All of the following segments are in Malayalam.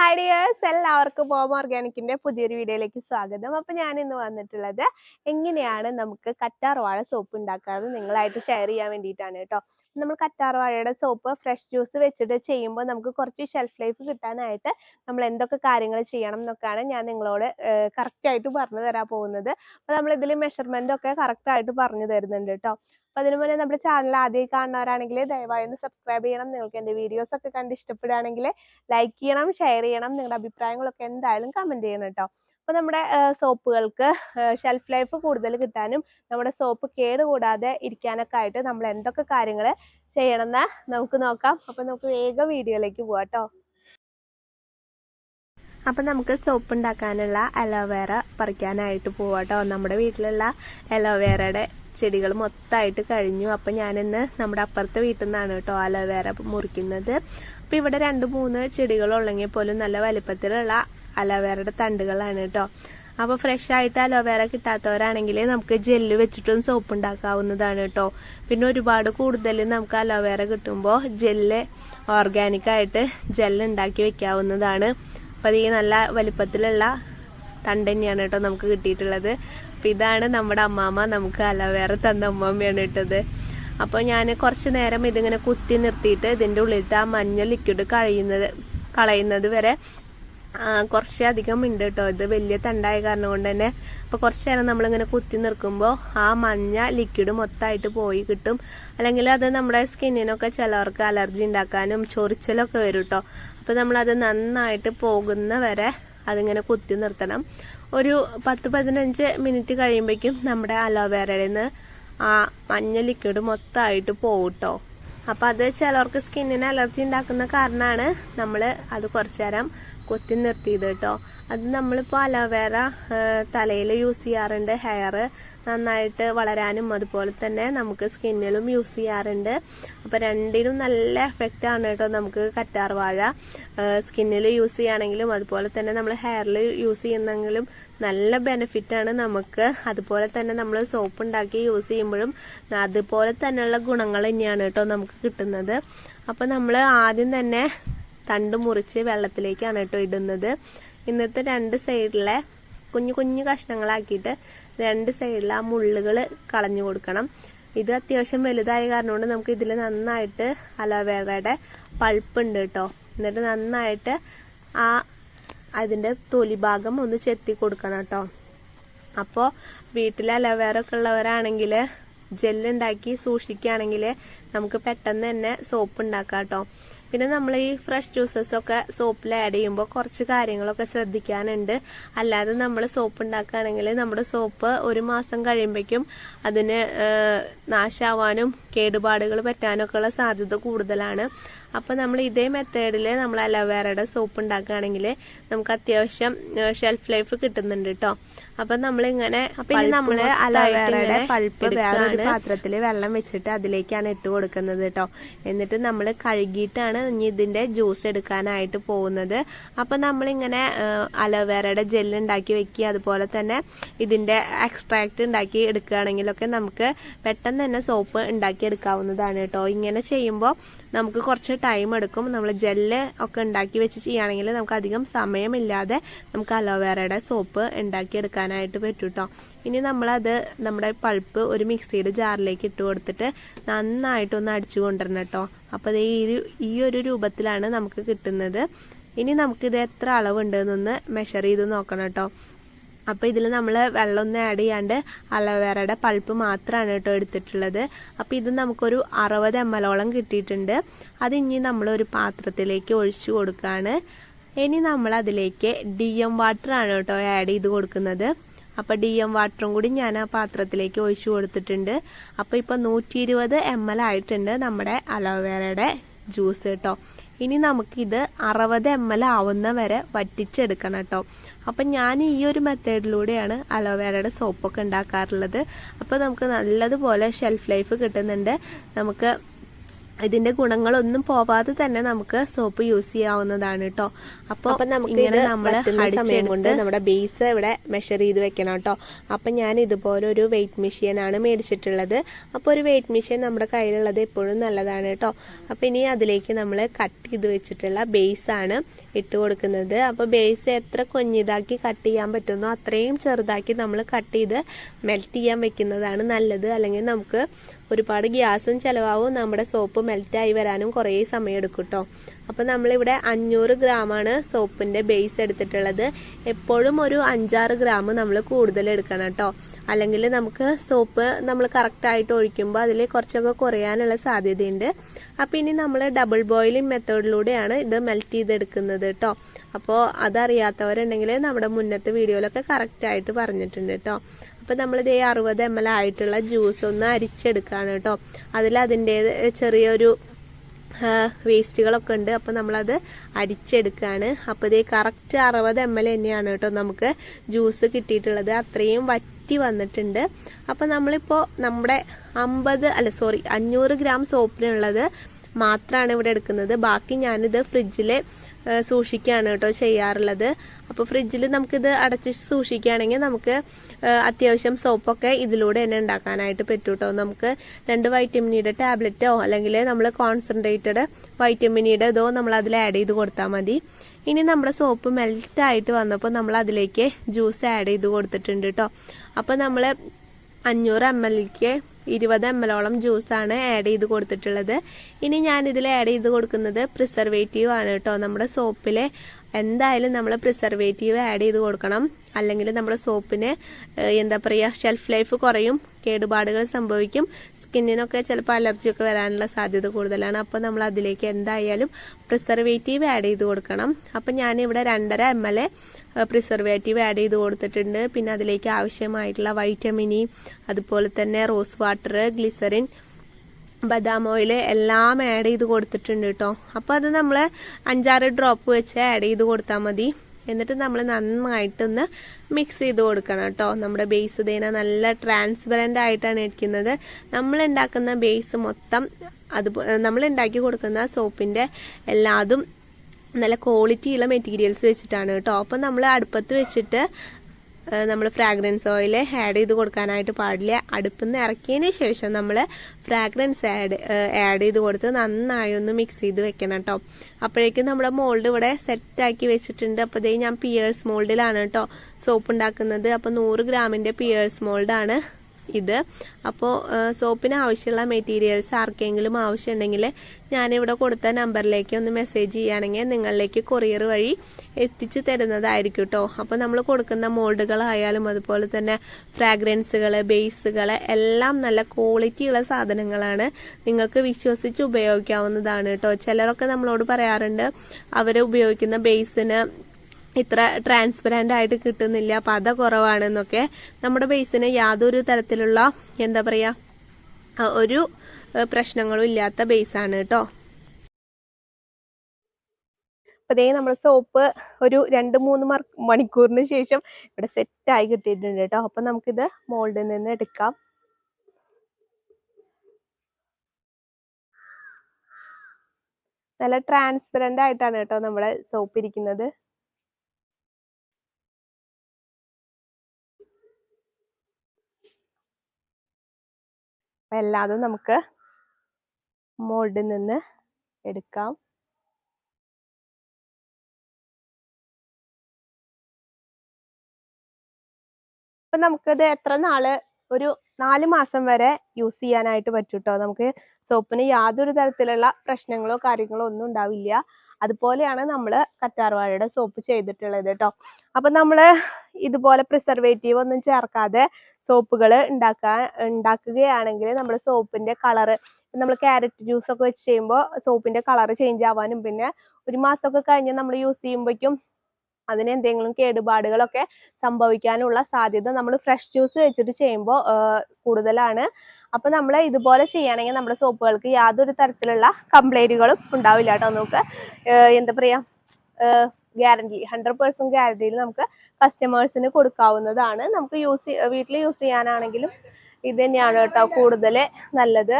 ഹായ് എല്ലാവർക്കും ബോം ഓർഗാനിക്കിന്റെ പുതിയൊരു വീഡിയോയിലേക്ക് സ്വാഗതം. അപ്പൊ ഞാൻ ഇന്ന് വന്നിട്ടുള്ളത് എങ്ങനെയാണ് നമുക്ക് കറ്റാർ വാഴ സോപ്പ് ഉണ്ടാക്കാറ് നിങ്ങളായിട്ട് ഷെയർ ചെയ്യാൻ വേണ്ടിയിട്ടാണ് കേട്ടോ. നമ്മൾ കറ്റാർ വാഴയുടെ സോപ്പ് ഫ്രഷ് ജ്യൂസ് വെച്ചിട്ട് ചെയ്യുമ്പോൾ നമുക്ക് കുറച്ച് ഷെൽഫ് ലൈഫ് കിട്ടാനായിട്ട് നമ്മൾ എന്തൊക്കെ കാര്യങ്ങൾ ചെയ്യണം എന്നൊക്കെയാണ് ഞാൻ നിങ്ങളോട് കറക്റ്റ് ആയിട്ട് പറഞ്ഞു തരാൻ പോകുന്നത്. അപ്പോൾ നമ്മൾ ഇതിൽ മെഷർമെന്റ് ഒക്കെ കറക്റ്റ് ആയിട്ട് പറഞ്ഞു തരുന്നുണ്ട് കേട്ടോ അപ്പോൾ അതിനു മുന്നേ നമ്മുടെ ചാനൽ ആദ്യമായി കാണുന്നവരാണെങ്കിൽ ദയവായി ഒന്ന് സബ്സ്ക്രൈബ് ചെയ്യണം. നിങ്ങൾക്ക് എന്റെ വീഡിയോസ് ഒക്കെ കണ്ട് ഇഷ്ടപ്പെടുകയാണെങ്കിൽ ലൈക്ക് ചെയ്യണം ഷെയർ ചെയ്യണം. നിങ്ങളുടെ അഭിപ്രായങ്ങളൊക്കെ എന്തായാലും കമന്റ് ചെയ്യണം കേട്ടോ അപ്പോൾ നമ്മുടെ സോപ്പുകൾക്ക് ഷെൽഫ് ലൈഫ് കൂടുതൽ കിട്ടാനും നമ്മുടെ സോപ്പ് കേട് കൂടാതെ ഇരിക്കാനൊക്കെ ആയിട്ട് നമ്മൾ എന്തൊക്കെ കാര്യങ്ങൾ ചെയ്യണമെന്ന് നമുക്ക് നോക്കാം. അപ്പോൾ നമുക്ക് വേഗം വീഡിയോയിലേക്ക് പോവാം കേട്ടോ. അപ്പം നമുക്ക് സോപ്പ് ഉണ്ടാക്കാനുള്ള അലോവേറ പറിക്കാനായിട്ട് പോവാട്ടോ നമ്മുടെ വീട്ടിലുള്ള അലോവേറയുടെ ചെടികൾ മൊത്തമായിട്ട് കഴിഞ്ഞു. അപ്പം ഞാനിന്ന് നമ്മുടെ അപ്പുറത്തെ വീട്ടിൽ നിന്നാണ് കേട്ടോ അലോവേറ മുറിക്കുന്നത്. അപ്പം ഇവിടെ രണ്ട് മൂന്ന് ചെടികളുള്ളെങ്കിൽ പോലും നല്ല വലിപ്പത്തിലുള്ള അലോവേറയുടെ തണ്ടുകളാണ് കേട്ടോ. അപ്പോൾ ഫ്രഷ് ആയിട്ട് അലോവേറ കിട്ടാത്തവരാണെങ്കിൽ നമുക്ക് ജെല്ല് വെച്ചിട്ടും സോപ്പ് ഉണ്ടാക്കാവുന്നതാണ് കേട്ടോ. പിന്നെ ഒരുപാട് കൂടുതൽ നമുക്ക് അലോവേറ കിട്ടുമ്പോൾ ജെല്ല് ഓർഗാനിക് ആയിട്ട് ജെല്ല് ഉണ്ടാക്കി വെക്കാവുന്നതാണ്. അപ്പൊ ഈ നല്ല വലിപ്പത്തിലുള്ള തണ്ട് തന്നെയാണ് കേട്ടോ നമുക്ക് കിട്ടിയിട്ടുള്ളത്. അപ്പോൾ ഇതാണ് നമ്മുടെ അമ്മാമ്മ നമുക്ക് അലവേറ തന്ന അമ്മാമ്മയാണ് ഇട്ടത്. അപ്പോൾ ഞാൻ കുറച്ച് നേരം ഇതിങ്ങനെ കുത്തി നിർത്തിയിട്ട് ഇതിന്റെ ഉള്ളിലത്തെ ആ മഞ്ഞ ലിക്വിഡ് കഴിയുന്നത് കളയുന്നത് വരെ കുറച്ച് അധികം ഉണ്ട് കേട്ടോ ഇത് വലിയ തണ്ടായ കാരണം കൊണ്ട് തന്നെ അപ്പോൾ കുറച്ച് നേരം നമ്മളിങ്ങനെ കുത്തി നിർക്കുമ്പോൾ ആ മഞ്ഞ ലിക്വിഡ് മൊത്തമായിട്ട് പോയി കിട്ടും. അല്ലെങ്കിൽ അത് നമ്മുടെ സ്കിന്നിനൊക്കെ ചിലവർക്ക് അലർജി ഉണ്ടാക്കാനും ചൊറിച്ചലൊക്കെ വരും കേട്ടോ അപ്പോൾ നമ്മളത് നന്നായിട്ട് പോകുന്ന വരെ അതിങ്ങനെ കുത്തി നിർത്തണം. ഒരു പത്ത് പതിനഞ്ച് മിനിറ്റ് കഴിയുമ്പോഴേക്കും നമ്മുടെ അലോവേറയിൽ നിന്ന് ആ മഞ്ഞ ലിക്വിഡ് മൊത്തമായിട്ട് പോകട്ടോ അപ്പം അത് ചിലർക്ക് സ്കിന്നിന് അലർജി ഉണ്ടാക്കുന്ന കാരണമാണ് നമ്മൾ അത് കുറച്ചു നേരം കൊത്തി നിർത്തിയത് കേട്ടോ. അത് നമ്മളിപ്പോൾ അലോവേറ തലയിൽ യൂസ് ചെയ്യാറുണ്ട് ഹെയർ നന്നായിട്ട് വളരാനും അതുപോലെ തന്നെ നമുക്ക് സ്കിന്നിലും യൂസ് ചെയ്യാറുണ്ട്. അപ്പോൾ രണ്ടിനും നല്ല എഫക്റ്റ് ആണ് കേട്ടോ നമുക്ക് കറ്റാർ വാഴ. സ്കിന്നിൽ യൂസ് ചെയ്യുകയാണെങ്കിലും അതുപോലെ തന്നെ നമ്മൾ ഹെയറിൽ യൂസ് ചെയ്യുന്നെങ്കിലും നല്ല ബെനിഫിറ്റ് ആണ് നമുക്ക്. അതുപോലെ തന്നെ നമ്മൾ സോപ്പ് ഉണ്ടാക്കി യൂസ് ചെയ്യുമ്പോഴും അതുപോലെ തന്നെയുള്ള ഗുണങ്ങൾ തന്നെയാണ് കേട്ടോ നമുക്ക് കിട്ടുന്നത്. അപ്പോൾ നമ്മൾ ആദ്യം തന്നെ തണ്ട് മുറിച്ച് വെള്ളത്തിലേക്കാണ് കേട്ടോ ഇടുന്നത്. ഇന്നത്തെ രണ്ട് സൈഡിലെ കുഞ്ഞു കുഞ്ഞു കഷ്ണങ്ങളാക്കിയിട്ട് രണ്ട് സൈഡിൽ ആ മുള്ളുകൾ കളഞ്ഞു കൊടുക്കണം. ഇത് അത്യാവശ്യം വലുതായ കാരണം കൊണ്ട് നമുക്ക് ഇതിൽ നന്നായിട്ട് അലോവേറയുടെ പൾപ്പ് ഉണ്ട് കേട്ടോ. എന്നിട്ട് നന്നായിട്ട് ആ അതിന്റെ തൊലി ഭാഗം ഒന്ന് ചെത്തി കൊടുക്കണം കേട്ടോ. അപ്പോൾ വീട്ടിൽ അലോവേറ ഒക്കെ ഉള്ളവരാണെങ്കിൽ ജെല്ലുണ്ടാക്കി സൂക്ഷിക്കുകയാണെങ്കിൽ നമുക്ക് പെട്ടെന്ന് തന്നെ സോപ്പ് ഉണ്ടാക്കാം കേട്ടോ. പിന്നെ നമ്മൾ ഈ ഫ്രഷ് ജ്യൂസസ് ഒക്കെ സോപ്പിൽ ആഡ് ചെയ്യുമ്പോൾ കുറച്ച് കാര്യങ്ങളൊക്കെ ശ്രദ്ധിക്കാനുണ്ട്. അല്ലാതെ നമ്മൾ സോപ്പ് ഉണ്ടാക്കുകയാണെങ്കിൽ നമ്മുടെ സോപ്പ് ഒരു മാസം കഴിയുമ്പോഴേക്കും അതിന് നാശാവാനും കേടുപാടുകൾ പറ്റാനൊക്കെ ഉള്ള സാധ്യത കൂടുതലാണ്. അപ്പോൾ നമ്മൾ ഇതേ മെത്തേഡിൽ നമ്മൾ അലോവേറയുടെ സോപ്പ് ഉണ്ടാക്കുകയാണെങ്കിൽ നമുക്ക് അത്യാവശ്യം ഷെൽഫ് ലൈഫ് കിട്ടുന്നുണ്ട് കേട്ടോ അപ്പം നമ്മളിങ്ങനെ നമ്മൾ നമ്മൾ അലോവേറയുടെ പൾപ്പ് വേറൊരു പാത്രത്തിൽ വെള്ളം വെച്ചിട്ട് അതിലേക്കാണ് ഇട്ട് കൊടുക്കുന്നത് കേട്ടോ എന്നിട്ട് നമ്മൾ കഴുകിയിട്ടാണ് ഇനി ഇതിന്റെ ജ്യൂസ് എടുക്കാനായിട്ട് പോകുന്നത്. അപ്പം നമ്മളിങ്ങനെ അലോവേറയുടെ ജെല്ല് ഉണ്ടാക്കി വെക്കുക അതുപോലെ തന്നെ ഇതിന്റെ എക്സ്ട്രാക്ട് ഉണ്ടാക്കി എടുക്കുകയാണെങ്കിലൊക്കെ നമുക്ക് പെട്ടെന്ന് തന്നെ സോപ്പ് ഉണ്ടാക്കി എടുക്കാവുന്നതാണ് കേട്ടോ ഇങ്ങനെ ചെയ്യുമ്പോൾ നമുക്ക് കുറച്ച് ടൈം എടുക്കും. നമ്മൾ ജെല്ല് ഒക്കെ ഉണ്ടാക്കി വെച്ച് ചെയ്യുകയാണെങ്കിൽ നമുക്ക് അധികം സമയമില്ലാതെ നമുക്ക് അലോവേറയുടെ സോപ്പ് ഉണ്ടാക്കിയെടുക്കാനായിട്ട് പറ്റും കേട്ടോ ഇനി നമ്മളത് നമ്മുടെ പൾപ്പ് ഒരു മിക്സിയുടെ ജാറിലേക്ക് ഇട്ട് കൊടുത്തിട്ട് നന്നായിട്ടൊന്ന് അടിച്ചു കൊണ്ടുവരണം കേട്ടോ. അപ്പോൾ ഈ ഈ ഒരു രൂപത്തിലാണ് നമുക്ക് കിട്ടുന്നത്. ഇനി നമുക്കിത് എത്ര അളവുണ്ടെന്നൊന്ന് മെഷർ ചെയ്ത് നോക്കണം കേട്ടോ. അപ്പോൾ ഇതിൽ നമ്മൾ വെള്ളമൊന്നും ആഡ് ചെയ്യാണ്ട് അലവേറയുടെ പൾപ്പ് മാത്രമാണ് കേട്ടോ എടുത്തിട്ടുള്ളത്. അപ്പോൾ ഇത് നമുക്കൊരു അറുപത് എം എല്ലോളം കിട്ടിയിട്ടുണ്ട്. അത് ഇനി നമ്മൾ ഒരു പാത്രത്തിലേക്ക് ഒഴിച്ചു കൊടുക്കുകയാണ് ഇനി നമ്മൾ അതിലേക്ക് ഡി എം ആണ് കേട്ടോ ആഡ് ചെയ്ത് കൊടുക്കുന്നത്. അപ്പോൾ ഡി എം വാട്ടറും കൂടി ഞാൻ ആ പാത്രത്തിലേക്ക് ഒഴിച്ചു കൊടുത്തിട്ടുണ്ട്. അപ്പോൾ ഇപ്പോൾ നൂറ്റി ഇരുപത് എം എൽ ആയിട്ടുണ്ട് നമ്മുടെ അലോവേറയുടെ ജ്യൂസ് കേട്ടോ. ഇനി നമുക്കിത് അറുപത് എം എൽ ആവുന്ന വരെ വറ്റിച്ചെടുക്കണം കേട്ടോ. അപ്പം ഞാൻ ഈ ഒരു മെത്തേഡിലൂടെയാണ് അലോവേരയുടെ സോപ്പൊക്കെ ഉണ്ടാക്കാറുള്ളത്. അപ്പോൾ നമുക്ക് നല്ലതുപോലെ ഷെൽഫ് ലൈഫ് കിട്ടുന്നുണ്ട്. നമുക്ക് ഇതിന്റെ ഗുണങ്ങളൊന്നും പോവാതെ തന്നെ നമുക്ക് സോപ്പ് യൂസ് ചെയ്യാവുന്നതാണ് കേട്ടോ അപ്പോൾ അപ്പൊ നമുക്ക് ഇങ്ങനെ നമ്മൾ സമയം കൊണ്ട് നമ്മുടെ ബേസ് ഇവിടെ മെഷർ ചെയ്ത് വെക്കണം കേട്ടോ അപ്പൊ ഞാൻ ഇതുപോലെ ഒരു വെയിറ്റ് മെഷീൻ ആണ് മേടിച്ചിട്ടുള്ളത്. അപ്പോൾ ഒരു വെയിറ്റ് മെഷീൻ നമ്മുടെ കയ്യിലുള്ളത് എപ്പോഴും നല്ലതാണ് കേട്ടോ അപ്പൊ ഇനി അതിലേക്ക് നമ്മൾ കട്ട് ചെയ്ത് വെച്ചിട്ടുള്ള ബേസ് ആണ് ഇട്ട് കൊടുക്കുന്നത്. അപ്പോൾ ബേസ് എത്ര കുഞ്ഞിതാക്കി കട്ട് ചെയ്യാൻ പറ്റുന്നോ അത്രയും ചെറുതാക്കി നമ്മൾ കട്ട് ചെയ്ത് മെൽറ്റ് ചെയ്യാൻ വെക്കുന്നതാണ് നല്ലത്. അല്ലെങ്കിൽ നമുക്ക് ഒരുപാട് ഗ്യാസും ചിലവാവും. നമ്മുടെ സോപ്പ് മെൽറ്റായി വരാനും കുറേ സമയം എടുക്കും കേട്ടോ അപ്പോൾ നമ്മളിവിടെ അഞ്ഞൂറ് ഗ്രാമാണ് സോപ്പിന്റെ ബേസ് എടുത്തിട്ടുള്ളത്. എപ്പോഴും ഒരു അഞ്ചാറ് ഗ്രാം നമ്മൾ കൂടുതൽ എടുക്കണം കേട്ടോ. അല്ലെങ്കിൽ നമുക്ക് സോപ്പ് നമ്മൾ കറക്റ്റായിട്ട് ഒഴിക്കുമ്പോൾ അതിൽ കുറച്ചൊക്കെ കുറയാനുള്ള സാധ്യതയുണ്ട്. അപ്പോൾ ഇനി നമ്മൾ ഡബിൾ ബോയിലിംഗ് മെത്തേഡിലൂടെയാണ് ഇത് മെൽറ്റ് ചെയ്തെടുക്കുന്നത് കേട്ടോ. അപ്പോൾ അതറിയാത്തവരുണ്ടെങ്കിൽ നമ്മുടെ മുന്നത്തെ വീഡിയോയിലൊക്കെ കറക്റ്റായിട്ട് പറഞ്ഞിട്ടുണ്ട് കേട്ടോ. അപ്പോൾ നമ്മൾ ഇതേ അറുപത് എം എൽ ആയിട്ടുള്ള ജ്യൂസ് ഒന്ന് അരിച്ചെടുക്കുകയാണ് കേട്ടോ. അതിൽ അതിന്റെ ചെറിയൊരു വേസ്റ്റുകളൊക്കെ ഉണ്ട്. അപ്പോൾ നമ്മളത് അരിച്ചെടുക്കുകയാണ് അപ്പോൾ ഇതേ കറക്റ്റ് അറുപത് എം എൽ തന്നെയാണ് കേട്ടോ നമുക്ക് ജ്യൂസ് കിട്ടിയിട്ടുള്ളത്. അത്രയും വറ്റി വന്നിട്ടുണ്ട്. അപ്പോൾ നമ്മളിപ്പോൾ നമ്മുടെ അമ്പത് അല്ല സോറി അഞ്ഞൂറ് ഗ്രാം സോപ്പിനുള്ളത് മാത്രമാണ് ഇവിടെ എടുക്കുന്നത്. ബാക്കി ഞാനിത് ഫ്രിഡ്ജിൽ സൂക്ഷിക്കുകയാണ് കേട്ടോ ചെയ്യാറുള്ളത്. അപ്പോൾ ഫ്രിഡ്ജിൽ നമുക്കിത് അടച്ച് സൂക്ഷിക്കുകയാണെങ്കിൽ നമുക്ക് അത്യാവശ്യം സോപ്പൊക്കെ ഇതിലൂടെ തന്നെ ഉണ്ടാക്കാനായിട്ട് പറ്റും കേട്ടോ നമുക്ക് രണ്ട് വൈറ്റമിനിയുടെ ടാബ്ലറ്റോ അല്ലെങ്കിൽ നമ്മൾ കോൺസെൻട്രേറ്റഡ് വൈറ്റമിനിയുടെ ഇതോ നമ്മൾ അതിൽ ആഡ് ചെയ്ത് കൊടുത്താൽ മതി. ഇനി നമ്മുടെ സോപ്പ് മെൽറ്റ് ആയിട്ട് വന്നപ്പോൾ നമ്മൾ അതിലേക്ക് ജ്യൂസ് ആഡ് ചെയ്ത് കൊടുത്തിട്ടുണ്ട് കേട്ടോ അപ്പോൾ നമ്മൾ അഞ്ഞൂറ് എം എല്ലിക്ക് ഇരുപത് എം എല്ലോളം ജ്യൂസാണ് ആഡ് ചെയ്ത് കൊടുത്തിട്ടുള്ളത്. ഇനി ഞാൻ ഇതിൽ ആഡ് ചെയ്ത് കൊടുക്കുന്നത് പ്രിസർവേറ്റീവ് ആണ് കേട്ടോ. നമ്മുടെ സോപ്പിലെ എന്തായാലും നമ്മൾ പ്രിസർവേറ്റീവ് ആഡ് ചെയ്ത് കൊടുക്കണം. അല്ലെങ്കിൽ നമ്മുടെ സോപ്പിന് എന്താ പറയുക ഷെൽഫ് ലൈഫ് കുറയും കേടുപാടുകൾ സംഭവിക്കും. സ്കിന്നിനൊക്കെ ചിലപ്പോൾ അലർജിയൊക്കെ വരാനുള്ള സാധ്യത കൂടുതലാണ്. അപ്പോൾ നമ്മൾ അതിലേക്ക് എന്തായാലും പ്രിസർവേറ്റീവ് ആഡ് ചെയ്ത് കൊടുക്കണം. അപ്പം ഞാനിവിടെ രണ്ടര എം എൽ പ്രിസർവേറ്റീവ് ആഡ് ചെയ്ത് കൊടുത്തിട്ടുണ്ട്. പിന്നെ അതിലേക്ക് ആവശ്യമായിട്ടുള്ള വൈറ്റമിനി അതുപോലെ തന്നെ റോസ് വാട്ടർ ഗ്ലിസറിൻ ബദാം ഓയിൽ എല്ലാം ആഡ് ചെയ്ത് കൊടുത്തിട്ടുണ്ട് കേട്ടോ അപ്പോൾ അത് നമ്മൾ അഞ്ചാറ് ഡ്രോപ്പ് വെച്ച് ആഡ് ചെയ്ത് കൊടുത്താൽ മതി. എന്നിട്ട് നമ്മൾ നന്നായിട്ടൊന്ന് മിക്സ് ചെയ്ത് കൊടുക്കണം കേട്ടോ. നമ്മുടെ ബേസ് തേന നല്ല ട്രാൻസ്പെറന്റ് ആയിട്ടാണ് ഇരിക്കുന്നത്. നമ്മൾ ഉണ്ടാക്കുന്ന ബേസ് മൊത്തം അത് നമ്മൾ ഉണ്ടാക്കി കൊടുക്കുന്ന സോപ്പിന്റെ എല്ലാതും നല്ല ക്വാളിറ്റിയുള്ള മെറ്റീരിയൽസ് വെച്ചിട്ടാണ് കേട്ടോ. അപ്പം നമ്മൾ അടുപ്പത്ത് വെച്ചിട്ട് നമ്മൾ ഫ്രാഗ്രൻസ് ഓയിൽ ആഡ് ചെയ്ത് കൊടുക്കാനായിട്ട് പാടില്ല. അടുപ്പിൽ നിന്ന് ഇറക്കിയതിന് ശേഷം നമ്മൾ ഫ്രാഗ്രൻസ് ആഡ് ആഡ് ചെയ്ത് കൊടുത്ത് നന്നായി ഒന്ന് മിക്സ് ചെയ്ത് വെക്കണം കേട്ടോ അപ്പോഴേക്കും നമ്മുടെ മോൾഡ് ഇവിടെ സെറ്റാക്കി വെച്ചിട്ടുണ്ട്. അപ്പോൾ ഇതേ ഞാൻ പിയേഴ്സ് മോൾഡിലാണ് കേട്ടോ സോപ്പ് ഉണ്ടാക്കുന്നത്. അപ്പോൾ നൂറ് ഗ്രാമിന്റെ പിയേഴ്സ് മോൾഡാണ് ഇത്. അപ്പോൾ സോപ്പിന് ആവശ്യമുള്ള മെറ്റീരിയൽസ് ആർക്കെങ്കിലും ആവശ്യമുണ്ടെങ്കിൽ ഞാനിവിടെ കൊടുത്ത നമ്പറിലേക്ക് ഒന്ന് മെസ്സേജ് ചെയ്യുകയാണെങ്കിൽ നിങ്ങളിലേക്ക് കൊറിയർ വഴി എത്തിച്ചു തരുന്നതായിരിക്കും കേട്ടോ അപ്പോൾ നമ്മൾ കൊടുക്കുന്ന മോൾഡുകളായാലും അതുപോലെ തന്നെ ഫ്രാഗ്രൻസുകൾ ബേസുകൾ എല്ലാം നല്ല ക്വാളിറ്റിയുള്ള സാധനങ്ങളാണ് നിങ്ങൾക്ക് വിശ്വസിച്ച് ഉപയോഗിക്കാവുന്നതാണ് കേട്ടോ ചിലരൊക്കെ നമ്മളോട് പറയാറുണ്ട് അവർ ഉപയോഗിക്കുന്ന ബേസിന് ഇത്ര ട്രാൻസ്പെറന്റ് ആയിട്ട് കിട്ടുന്നില്ല പത കുറവാണെന്നൊക്കെ നമ്മുടെ ബേസിന് യാതൊരു തരത്തിലുള്ള എന്താ പറയുക ഒരു പ്രശ്നങ്ങളും ഇല്ലാത്ത ബേസാണ് കേട്ടോ അതേ നമ്മൾ സോപ്പ് ഒരു രണ്ട് മൂന്ന് മണിക്കൂറിന് ശേഷം ഇവിടെ സെറ്റായി കിട്ടിയിട്ടുണ്ട് കേട്ടോ അപ്പൊ നമുക്കിത് മോൾഡിൽ നിന്ന് എടുക്കാം. നല്ല ട്രാൻസ്പെറന്റ് ആയിട്ടാണ് കേട്ടോ നമ്മുടെ സോപ്പ് ഇരിക്കുന്നത്. എല്ലാതും നമുക്ക് മോൾഡിൽ നിന്ന് എടുക്കാം. അപ്പൊ നമുക്കിത് എത്ര നാൾ? ഒരു നാല് മാസം വരെ യൂസ് ചെയ്യാനായിട്ട് പറ്റും കേട്ടോ നമുക്ക് സോപ്പിന് യാതൊരു തരത്തിലുള്ള പ്രശ്നങ്ങളോ കാര്യങ്ങളോ ഒന്നും ഉണ്ടാവില്ല. അതുപോലെയാണ് നമ്മൾ കറ്റാർവാഴയുടെ സോപ്പ് ചെയ്തിട്ടുള്ളത് കേട്ടോ അപ്പൊ നമ്മൾ ഇതുപോലെ പ്രിസർവേറ്റീവ് ഒന്നും ചേർക്കാതെ സോപ്പുകൾ ഉണ്ടാക്കാൻ ഉണ്ടാക്കുകയാണെങ്കിൽ നമ്മുടെ സോപ്പിന്റെ കളറ് നമ്മൾ ക്യാരറ്റ് ജ്യൂസ് ഒക്കെ വെച്ച് ചെയ്യുമ്പോൾ സോപ്പിന്റെ കളറ് ചേഞ്ച് ആവാനും പിന്നെ ഒരു മാസമൊക്കെ കഴിഞ്ഞ് നമ്മൾ യൂസ് ചെയ്യുമ്പോഴേക്കും അതിന് എന്തെങ്കിലും കേടുപാടുകളൊക്കെ സംഭവിക്കാനുള്ള സാധ്യത നമ്മൾ ഫ്രഷ് ജ്യൂസ് വെച്ചിട്ട് ചെയ്യുമ്പോൾ കൂടുതലാണ്. അപ്പൊ നമ്മൾ ഇതുപോലെ ചെയ്യുകയാണെങ്കിൽ നമ്മുടെ സോപ്പുകൾക്ക് യാതൊരു തരത്തിലുള്ള കംപ്ലൈന്റുകളും ഉണ്ടാവില്ല കേട്ടോ നമുക്ക്. എന്താ പറയാ ഗ്യാരണ്ടി ഹൺഡ്രഡ് പെർസെന്റ് ഗ്യാരണ്ടിയിൽ നമുക്ക് കസ്റ്റമേഴ്സിന് കൊടുക്കാവുന്നതാണ്. നമുക്ക് യൂസ് വീട്ടിൽ യൂസ് ചെയ്യാനാണെങ്കിലും ഇത് തന്നെയാണ് കേട്ടോ കൂടുതൽ നല്ലത്.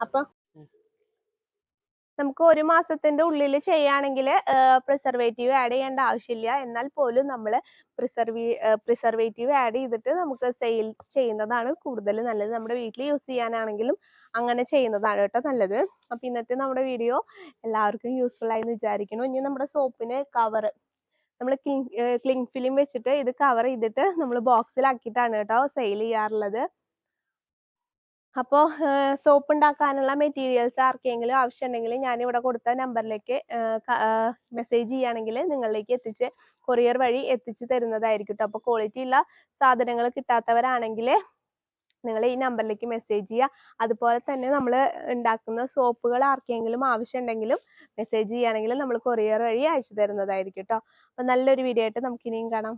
അപ്പൊ നമുക്ക് ഒരു മാസത്തിന്റെ ഉള്ളിൽ ചെയ്യുകയാണെങ്കിൽ പ്രിസർവേറ്റീവ് ആഡ് ചെയ്യേണ്ട ആവശ്യമില്ല. എന്നാൽ പോലും നമ്മൾ പ്രിസർവീ പ്രിസർവേറ്റീവ് ആഡ് ചെയ്തിട്ട് നമുക്ക് സെയിൽ ചെയ്യുന്നതാണ് കൂടുതൽ നല്ലത്. നമ്മുടെ വീട്ടിൽ യൂസ് ചെയ്യാനാണെങ്കിലും അങ്ങനെ ചെയ്യുന്നതാണ് കേട്ടോ നല്ലത്. അപ്പം ഇന്നത്തെ നമ്മുടെ വീഡിയോ എല്ലാവർക്കും യൂസ്ഫുൾ ആയി എന്ന് വിചാരിക്കുന്നു. ഇനി നമ്മുടെ സോപ്പിന് കവർ നമ്മൾ ക്ലിങ് ക്ലിങ് ഫിലിം വെച്ചിട്ട് ഇത് കവർ ചെയ്തിട്ട് നമ്മൾ ബോക്സിലാക്കിയിട്ടാണ് കേട്ടോ സെയിൽ ചെയ്യാറുള്ളത്. അപ്പോൾ സോപ്പ് ഉണ്ടാക്കാനുള്ള മെറ്റീരിയൽസ് ആർക്കെങ്കിലും ആവശ്യമുണ്ടെങ്കിൽ ഞാൻ ഇവിടെ കൊടുത്ത നമ്പറിലേക്ക് മെസ്സേജ് ചെയ്യുകയാണെങ്കിൽ നിങ്ങളിലേക്ക് എത്തിച്ച് കൊറിയർ വഴി എത്തിച്ചു തരുന്നതായിരിക്കും കേട്ടോ അപ്പോൾ ക്വാളിറ്റി ഉള്ള സാധനങ്ങൾ കിട്ടാത്തവരാണെങ്കിൽ നിങ്ങൾ ഈ നമ്പറിലേക്ക് മെസ്സേജ് ചെയ്യുക. അതുപോലെ തന്നെ നമ്മൾ ഉണ്ടാക്കുന്ന സോപ്പുകൾ ആർക്കെങ്കിലും ആവശ്യം ഉണ്ടെങ്കിലും മെസ്സേജ് ചെയ്യുകയാണെങ്കിൽ നമ്മൾ കൊറിയർ വഴി അയച്ചു തരുന്നതായിരിക്കും കേട്ടോ അപ്പോൾ നല്ലൊരു വീഡിയോ ആയിട്ട് നമുക്ക് ഇനിയും കാണാം.